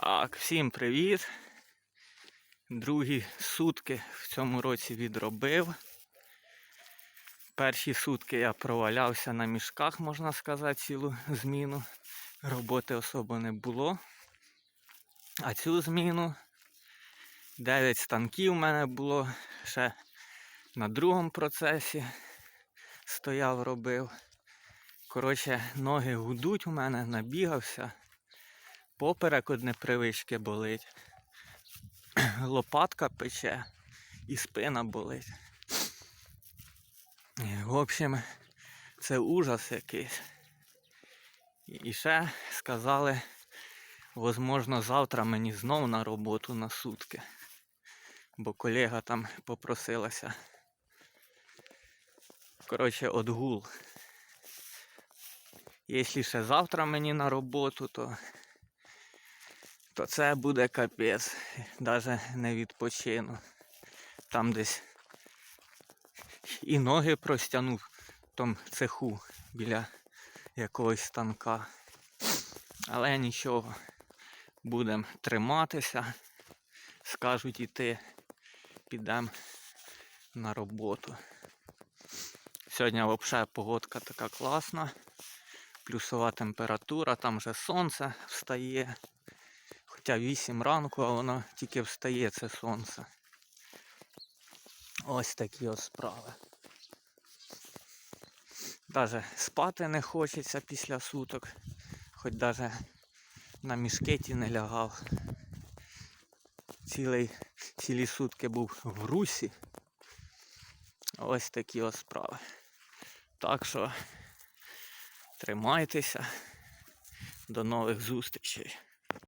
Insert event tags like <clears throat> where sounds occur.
Так, всім привіт. Другі сутки в цьому році відробив. Перші сутки я провалявся на мішках, можна сказати, цілу зміну. Роботи особо не було. А цю зміну 9 станків у мене було ще на другому процесі. Стояв, робив. Коротше, ноги гудуть у мене, набігався. Поперек од непривички болить. <clears throat> Лопатка пече і спина болить. В общем, це ужас якийсь. І ще сказали, возможно, завтра мені знову на роботу на сутки. Бо колега там попросилася. Коротше, отгул. Якщо ще завтра мені на роботу, то то це буде капець. Навіть не відпочину. Там десь і ноги простягнув в тому цеху біля якогось станка. Але нічого, будемо триматися. Скажуть іти, підемо на роботу. Сьогодні взагалі погодка така класна. Плюсова температура, там вже сонце встає. Хоча 8 ранку, а воно тільки встає це сонце. Ось такі ось справи. Даже спати не хочеться після суток, хоч даже на мішкеті не лягав. Цілий, цілі сутки був в русі. Ось такі ось справи. Так що тримайтеся. До нових зустрічей.